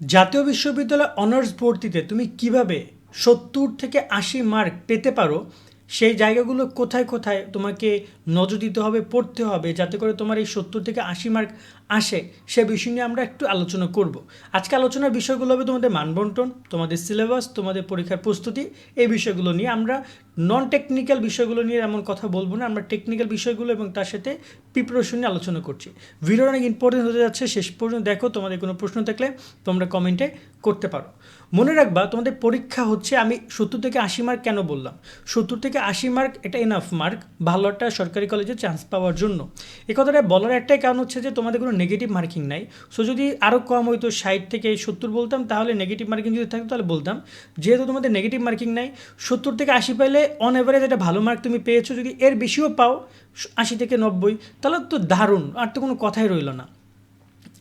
জাতীয় বিশ্ববিদ্যালয় অনার্স ভর্তিতে তুমি কীভাবে সত্তর থেকে আশি মার্ক পেতে পারো, সেই জায়গাগুলো কোথায় কোথায় তোমাকে নজর দিতে হবে, পড়তে হবে, যাতে করে তোমার এই সত্তর থেকে আশি মার্ক আসে, সে বিষয় নিয়ে আমরা একটু আলোচনা করব। আজকে আলোচনার বিষয়গুলো হবে তোমাদের মানবন্টন, তোমাদের সিলেবাস তোমাদের পরীক্ষার প্রস্তুতি। এই বিষয়গুলো নিয়ে আমরা নন টেকনিক্যাল বিষয়গুলো নিয়ে এমন কথা বলব না, আমরা টেকনিক্যাল বিষয়গুলো এবং তার সাথে প্রিপারেশন নিয়ে আলোচনা করছি। ভিডিওটা অনেক ইম্পর্টেন্ট হতে যাচ্ছে, শেষ পর্যন্ত দেখো, তোমাদের কোনো প্রশ্ন থাকলে তোমরা কমেন্টে করতে পারো। মনে রাখবা, তোমাদের পরীক্ষা হচ্ছে, আমি সত্তর থেকে আশি মার্ক কেন বললাম? সত্তর থেকে আশি মার্ক এটা এনাফ মার্ক ভালো একটা সরকারি কলেজে চান্স পাওয়ার জন্য। এ কথাটা বলার একটাই কারণ হচ্ছে যে তোমাদের কোনো নেগেটিভ মার্কিং নাই। সো যদি আরও কম হইতো, ষাট থেকে সত্তর বলতাম, তাহলে নেগেটিভ মার্কিং যদি থাকতো, তাহলে বলতাম। যেহেতু তোমাদের নেগেটিভ মার্কিং নাই, সত্তর থেকে আশি পাইলে অন এভারেজ একটা ভালো মার্ক তুমি পেয়েছ। যদি এর বেশিও পাও, আশি থেকে নব্বই, তাহলে তো দারুণ, আর তো কোনো কথাই রইল না।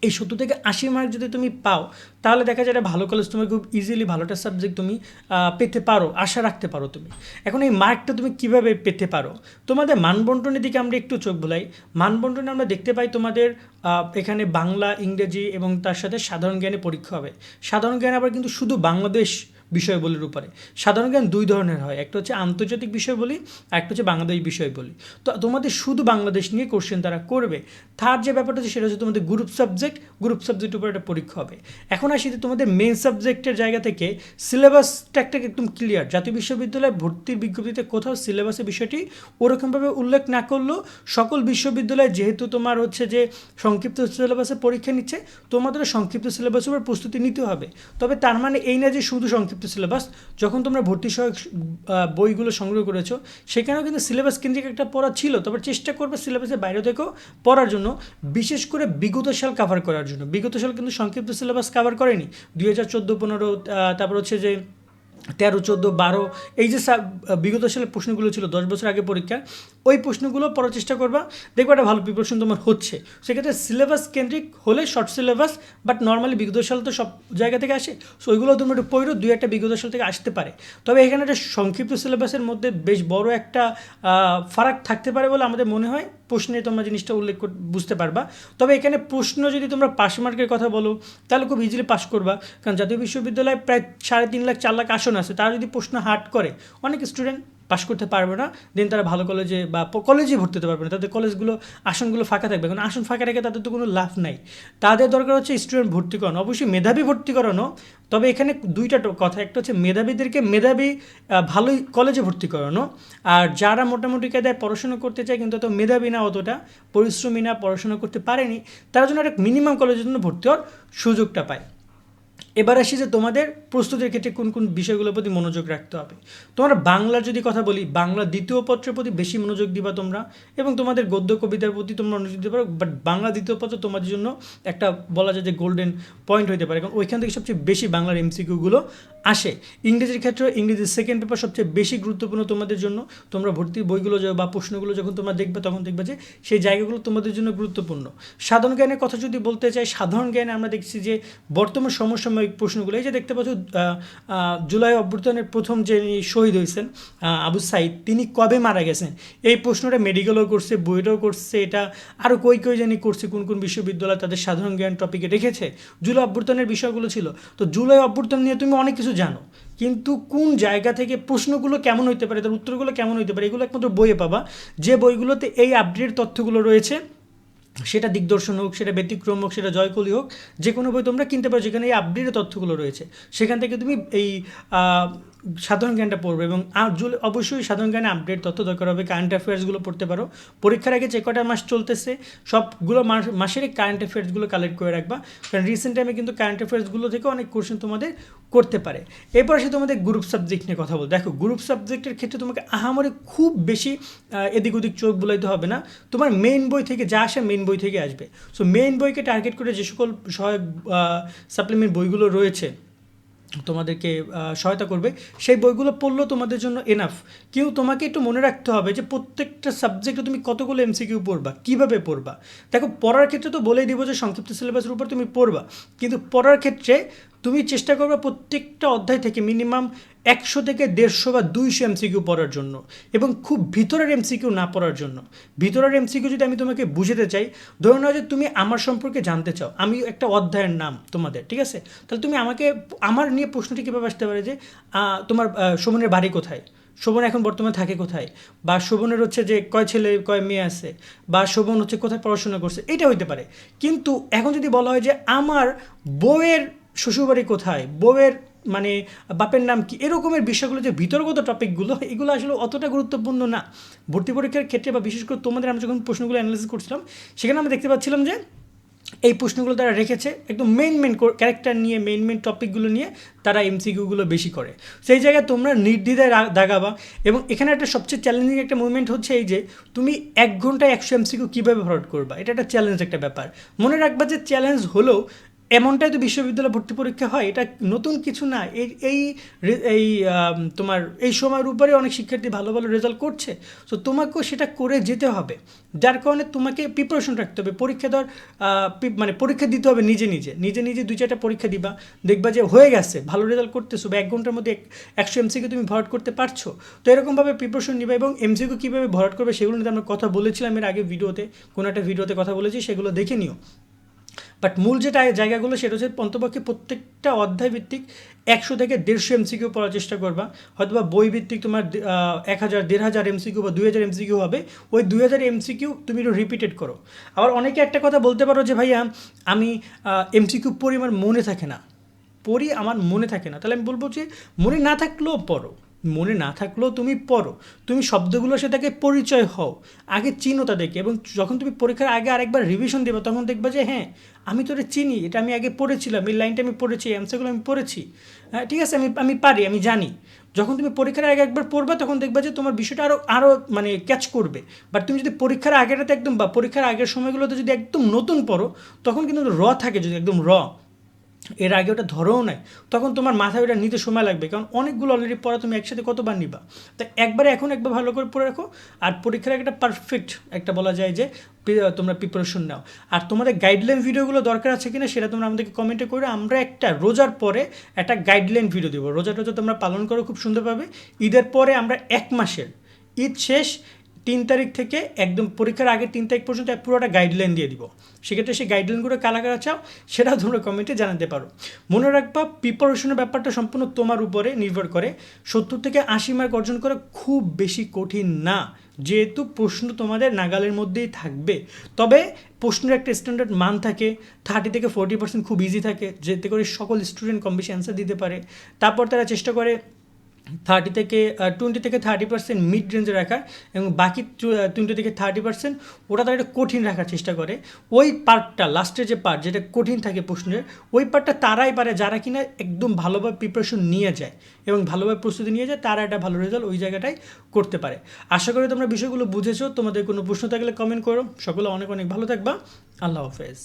এই সত্তর থেকে আশি মার্ক যদি তুমি পাও, তাহলে দেখা যায় এটা ভালো কলেজ তুমি খুব ইজিলি ভালোটা সাবজেক্ট তুমি পেতে পারো, আশা রাখতে পারো তুমি। এখন এই মার্কটা তুমি কীভাবে পেতে পারো? তোমাদের মানবন্টনের দিকে আমরা একটু চোখ বোলাই। মানবন্টনে আমরা দেখতে পাই তোমাদের এখানে বাংলা, ইংরেজি এবং তার সাথে সাধারণ জ্ঞানে পরীক্ষা হবে। সাধারণ জ্ঞান আবার কিন্তু শুধু বাংলাদেশ বিষয়বলির উপরে। সাধারণ জ্ঞান দুই ধরনের হয়। একটা হচ্ছে আন্তর্জাতিক বিষয় বলি একটা হচ্ছে বাংলাদেশ বিষয় বলি তো তোমাদের শুধু বাংলাদেশ নিয়ে কোশ্চেন তারা করবে। থার্ড যে ব্যাপারটা হচ্ছে সেটা হচ্ছে তোমাদের গ্রুপ সাবজেক্ট গ্রুপ সাবজেক্টের উপর একটা পরীক্ষা হবে। এখন আসি তোমাদের মেন সাবজেক্টের জায়গা থেকে সিলেবাসটা একটা একদম ক্লিয়ার জাতীয় বিশ্ববিদ্যালয়ে ভর্তির বিজ্ঞপ্তিতে কোথাও সিলেবাসের বিষয়টি ওরকমভাবে উল্লেখ না করলেও সকল বিশ্ববিদ্যালয়ে যেহেতু তোমার হচ্ছে যে সংক্ষিপ্ত সিলেবাসে পরীক্ষা নিচ্ছে তোমাদের সংক্ষিপ্ত সিলেবাসের উপর প্রস্তুতি নিতে হবে। তবে তার মানে এই না যে শুধু সংক্ষিপ্ত সিলেবাস যখন তোমরা ভর্তি সহায়ক বইগুলো সংগ্রহ করেছ, সেখানেও কিন্তু সিলেবাস কেন্দ্রিক একটা পড়া ছিল। তবে চেষ্টা করবে সিলেবাসের বাইরে থেকেও পড়ার জন্য, বিশেষ করে বিগত সাল কাভার করার জন্য। বিগত সাল কিন্তু সংক্ষিপ্ত সিলেবাস কাভার করেনি। দুই হাজার চোদ্দ, পনেরো তারপর হচ্ছে যে তেরো, চোদ্দ, বারো, এই যে বিগত সালের প্রশ্নগুলো ছিল, দশ বছর আগে পরীক্ষা, ওই প্রশ্নগুলো পড়ার চেষ্টা করবা, দেখবে একটা ভালো প্রিপারেশন তোমার হচ্ছে। সেক্ষেত্রে সিলেবাস কেন্দ্রিক হলে শর্ট সিলেবাস বাট নর্মালি বিগত সাল তো সব জায়গা থেকে আসে সো ওইগুলো তুমি একটু পড়ো, দুই একটা বিগত সাল থেকে আসতে পারে। তবে এখানে একটা সংক্ষিপ্ত সিলেবাসের মধ্যে বেশ বড় একটা ফারাক থাকতে পারে বলে আমাদের মনে হয়। প্রশ্নে তোমরা জিনিসটা উল্লেখ বুঝতে পারবা। তবে এখানে প্রশ্ন যদি তোমরা পাস মার্কের কথা বলো, তাহলে খুব ইজিলি পাস করবা। কারণ জাতীয় বিশ্ববিদ্যালয়ে প্রায় সাড়ে তিন লাখ, চার লাখ আসন আছে। তারা যদি প্রশ্ন হার্ড করে, অনেক স্টুডেন্ট পাস করতে পারবে না দেন তারা ভালো কলেজে বা কলেজে ভর্তি হতে পারবে না। তাদের কলেজগুলো আসনগুলো ফাঁকা থাকবে। কারণ আসন ফাঁকা রেখে তাদের তো কোনো লাভ নাই। তাদের দরকার হচ্ছে স্টুডেন্ট ভর্তি করানো। অবশ্যই মেধাবী ভর্তি করানো, তবে এখানে দুইটা কথা। একটা হচ্ছে মেধাবীদেরকে মেধাবী ভালোই কলেজে ভর্তি করানো। আর যারা মোটামুটি কায়দায় পড়াশোনা করতে চায় কিন্তু অত মেধাবী না অতটা, পরিশ্রমী না, পড়াশোনা করতে পারেনি, তারা জন্য একটা মিনিমাম কলেজের জন্য ভর্তি হওয়ার সুযোগটা পায়। এবার আসি যে তোমাদের প্রস্তুতির ক্ষেত্রে কোন কোন বিষয়গুলোর প্রতি মনোযোগ রাখতে হবে। তোমরা বাংলার যদি কথা বলি, বাংলা দ্বিতীয় পত্রের প্রতি বেশি মনোযোগ দিবা তোমরা, এবং তোমাদের গদ্য কবিতার প্রতি তোমরা মনোযোগ দিতে পারো বাট বাংলা দ্বিতীয় পত্র তোমাদের জন্য একটা বলা যায় যে গোল্ডেন পয়েন্ট হতে পারে, কারণ ওইখান থেকে সবচেয়ে বেশি বাংলার এমসিকিউগুলো আসে। ইংরেজির ক্ষেত্রে ইংরেজির সেকেন্ড পেপার সবচেয়ে বেশি গুরুত্বপূর্ণ তোমাদের জন্য। তোমরা ভর্তির বইগুলো বা প্রশ্নগুলো যখন তোমরা দেখবে, তখন দেখবে যে সেই জায়গাগুলো তোমাদের জন্য গুরুত্বপূর্ণ। সাধারণ জ্ঞানের কথা যদি বলতে চাই, সাধারণ জ্ঞানে আমরা দেখছি যে বর্তমান সমসাময়িক প্রশ্নগুলো, এই যে দেখতে পাচ্ছ জুলাই অভ্যুত্থানের প্রথম যে শহীদ হয়েছেন আবু সাইদ, তিনি কবে মারা গেছেন? এই প্রশ্নটা মেডিকেলও করছে বইটাও করছে, এটা আরও কই কই জানি করছে, কোন কোন বিশ্ববিদ্যালয় তাদের সাধারণ জ্ঞান টপিকে রেখেছে। জুলাই অভ্যুত্থানের বিষয়গুলো ছিল। তো জুলাই অভ্যুত্থান নিয়ে তুমি অনেক কিছু জানো, কিন্তু কোন জায়গা থেকে প্রশ্নগুলো কেমন হইতে পারে, তার উত্তরগুলো কেমন হইতে পারে, এগুলো একমাত্র বইয়ে পাবা। যে বইগুলোতে এই আপডেট তথ্যগুলো রয়েছে সেটা দিকদর্শন হোক, সেটা ব্যতিক্রম হোক, সেটা জয়কলি হোক, যে কোনো বই তোমরা কিনতে পারো, যেখানে এই আপডেটের তথ্যগুলো রয়েছে। সেখান থেকে তুমি এই সাধারণ জ্ঞানটা পড়বে এবং অবশ্যই সাধারণ জ্ঞানে আপডেট তথ্য দরকার হবে কারেন্ট অ্যাফেয়ার্সগুলো পড়তে পারো। পরীক্ষার আগে যে কটা মাস চলতেছে, সবগুলো মাস মাসেরই কারেন্ট অ্যাফেয়ার্সগুলো কালেক্ট করে রাখবা। কারণ রিসেন্ট টাইমে কিন্তু কারেন্ট অ্যাফেয়ার্সগুলো থেকে অনেক কোশ্চেন তোমাদের করতে পারে। এরপর সে তোমাদের গ্রুপ সাবজেক্ট নিয়ে কথা বল দেখো গ্রুপ সাবজেক্টের ক্ষেত্রে তোমাকে আহামরে খুব বেশি এদিক ওদিক চোখ বুলাইতে হবে না। তোমার মেইন বই থেকে যা আসে মেইন বই থেকে আসবে। সো মেইন বইকে টার্গেট করে যে সকল সহায়ক সাপ্লিমেন্ট বইগুলো রয়েছে তোমাদেরকে সহায়তা করবে। সেই বইগুলো পড়লেও তোমাদের জন্য এনাফ কেউ তোমাকে একটু মনে রাখতে হবে যে প্রত্যেকটা সাবজেক্টে তুমি কতগুলো এমসিকিউ পড়বা, কীভাবে পড়বা। দেখো, পড়ার ক্ষেত্রে তো বলেই দিব যে সংক্ষিপ্ত সিলেবাসের উপর তুমি পড়বা। কিন্তু পড়ার ক্ষেত্রে তুমি চেষ্টা করবে প্রত্যেকটা অধ্যায় থেকে মিনিমাম একশো থেকে দেড়শো বা দুইশো এমসিকিউ পড়ার জন্য এবং খুব ভিতরের এমসিকিউ না পড়ার জন্য। ভিতরের এমসিকিউ যদি আমি তোমাকে বুঝাতে চাই, ধরে নাও যে তুমি আমার সম্পর্কে জানতে চাও, আমি একটা অধ্যায়ের নাম তোমাদের, ঠিক আছে? তাহলে তুমি আমাকে, আমার নিয়ে প্রশ্নটি কীভাবে আসতে পারে যে তোমার শোভনের বাড়ি কোথায়? শোভন এখন বর্তমানে থাকে কোথায়? বা শোভনের হচ্ছে যে কয় ছেলে, কয় মেয়ে আছে? বা শোভন হচ্ছে কোথায় পড়াশোনা করছে? এটা হইতে পারে। কিন্তু এখন যদি বলা হয় যে আমার বউয়ের শ্বশুরবাড়ি কোথায়? বউয়ের মানে বাপের নাম কি? এরকমের বিষয়গুলো যে ভিতরগত টপিকগুলো এগুলো আসলে অতটা গুরুত্বপূর্ণ না। ভর্তি পরীক্ষার ক্ষেত্রে বা বিশেষ করে তোমাদের আমি যখন প্রশ্নগুলো অ্যানালাইসিস করছিলাম, সেখানে আমরা দেখতে পাচ্ছিলাম যে এই প্রশ্নগুলো তারা রেখেছে, একদম মেন মেইন ক্যারেক্টার নিয়ে মেইন মেন টপিকগুলো নিয়ে তারা এমসিকিউগুলো বেশি করে। সেই জায়গায় তোমরা নির্দ্বিধায় দাগাবা এবং এখানে একটা সবচেয়ে চ্যালেঞ্জিং একটা মুভমেন্ট হচ্ছে এই যে, তুমি এক ঘন্টায় একশো এমসিকিউ কীভাবে ভরাট করবা? এটা একটা চ্যালেঞ্জ একটা ব্যাপার। মনে রাখবা যে চ্যালেঞ্জ হলেও এমনটাই তো বিশ্ববিদ্যালয় ভর্তি পরীক্ষা হয়, এটা নতুন কিছু না। এই এই এই তোমার, এই সময়ের উপরে অনেক শিক্ষার্থী ভালো ভালো রেজাল্ট করছে, তো তোমাকেও সেটা করে যেতে হবে। যার কারণে তোমাকে প্রিপারেশন রাখতে হবে, পরীক্ষা pre- মানে পরীক্ষা দিতে হবে নিজে নিজে। নিজে নিজে দুই, চারটা পরীক্ষা দিবা, দেখবা যে হয়ে গেছে, ভালো রেজাল্ট করতেছো, বা এক ঘণ্টার মধ্যে এক- একশো এমসিকে তুমি ভরাট করতে পারছ। তো এরকমভাবে প্রিপারেশন নিবা এবং এমসিকে কীভাবে ভরাট করবে সেগুলো নিয়ে আমরা কথা বলেছিলাম এর আগে ভিডিওতে, কোনো একটা ভিডিওতে কথা বলেছি, সেগুলো দেখে নিও। বাট মূল যেটা জায়গাগুলো সেটা হচ্ছে অন্তপক্ষে প্রত্যেকটা অধ্যায় ভিত্তিক একশো থেকে দেড়শো এমসিকিউ পড়ার চেষ্টা করবা। হয়তো বা বই ভিত্তিক তোমার এক হাজার, দেড় হাজার এমসিকিউ বা দুই হাজার এমসিকিউ হবে, ওই দুই হাজার এমসিকিউ তুমি একটু রিপিটেড করো। আবার অনেকে একটা কথা বলতে পারো যে, ভাইয়া, আমি এমসিকিউ পড়ি আমার মনে থাকে না। পড়ি আমার মনে থাকে না। তাহলে আমি বলব যে, মনে না থাকলেও পড়ো। মনে না থাকলেও তুমি পড়ো। তুমি শব্দগুলোর সাথে আগে পরিচয় হও। আগে চিনো তাদেরকে এবং যখন তুমি পরীক্ষার আগে আরেকবার রিভিশন দেবে, তখন দেখবে যে হ্যাঁ আমি তো এটা চিনি, এটা আমি আগে পড়েছিলাম, এই লাইনটা আমি পড়েছি অ্যান্সারগুলো আমি পড়েছি। হ্যাঁ ঠিক আছে, আমি আমি পারি, আমি জানি। যখন তুমি পরীক্ষার আগে একবার পড়বে, তখন দেখবে যে, তোমার বিষয়টা আরও আরও মানে ক্যাচ করবে। বাট তুমি যদি পরীক্ষার আগেটাতে একদম বা পরীক্ষার আগের সময়গুলোতে যদি একদম নতুন পড়ো, তখন কিন্তু র থাকে যদি একদম র। এর আগে ওটা ধরেও নাই। তখন তোমার মাথায় ওটা নিতে সময় লাগবে, কারণ অনেকগুলো অলরেডি পড়া তুমি একসাথে কতবার নিবা? তো একবারে এখন একবার ভালো করে পড়ে রাখো, আর পরীক্ষার একটা পারফেক্ট একটা বলা যায় যে তোমরা প্রিপারেশন নাও। আর তোমাদের গাইডলাইন ভিডিওগুলো দরকার আছে কিনা সেটা তোমরা আমাদেরকে কমেন্টে করে আমরা একটা রোজার পরে একটা গাইডলাইন ভিডিও দেবো। রোজা টোজা তোমরা পালন করো, খুব সুন্দরভাবে। ঈদের পরে আমরা এক মাসের, ঈদ শেষ তিন তারিখ থেকে একদম পরীক্ষার আগে তিন তারিখ পর্যন্ত পুরোটা গাইডলাইন দিয়ে দিব। সেক্ষেত্রে সেই গাইডলাইনগুলো কারা চাও, সেটাও তোমরা কমেন্টে জানাতে পারো। মনে রাখবা প্রিপারেশনের ব্যাপারটা সম্পূর্ণ তোমার উপরে নির্ভর করে। সত্তর থেকে আশি মার্ক অর্জন করা খুব বেশি কঠিন না। যেহেতু প্রশ্ন তোমাদের নাগালের মধ্যেই থাকবে। তবে প্রশ্নের একটা স্ট্যান্ডার্ড মান থাকে। থার্টি থেকে ফোর্টি পার্সেন্ট খুব ইজি থাকে। যেতে করে সকল স্টুডেন্ট কম বেশি অ্যান্সার দিতে পারে। তারপর তারা চেষ্টা করে থার্টি থেকে টোয়েন্টি থেকে থার্টি পার্সেন্ট মিড রেঞ্জে রাখার এবং বাকি টোয়েন্টি থেকে থার্টি পার্সেন্ট ওটা তারা একটা কঠিন রাখার চেষ্টা করে। ওই পার্টটা লাস্টের যে পার্ট যেটা কঠিন থাকে প্রশ্নের, ওই পার্টটা তারাই পারে যারা কিনা একদম ভালোভাবে প্রিপারেশন নিয়ে যায় এবং ভালোভাবে প্রস্তুতি নিয়ে যায়, তারা একটা ভালো রেজাল্ট ওই জায়গাটায় করতে পারে। আশা করি তোমরা বিষয়গুলো বুঝেছ। তোমাদের কোনো প্রশ্ন থাকলে কমেন্ট করো। সকলে অনেক অনেক ভালো থাকবা। আল্লাহ হাফেজ।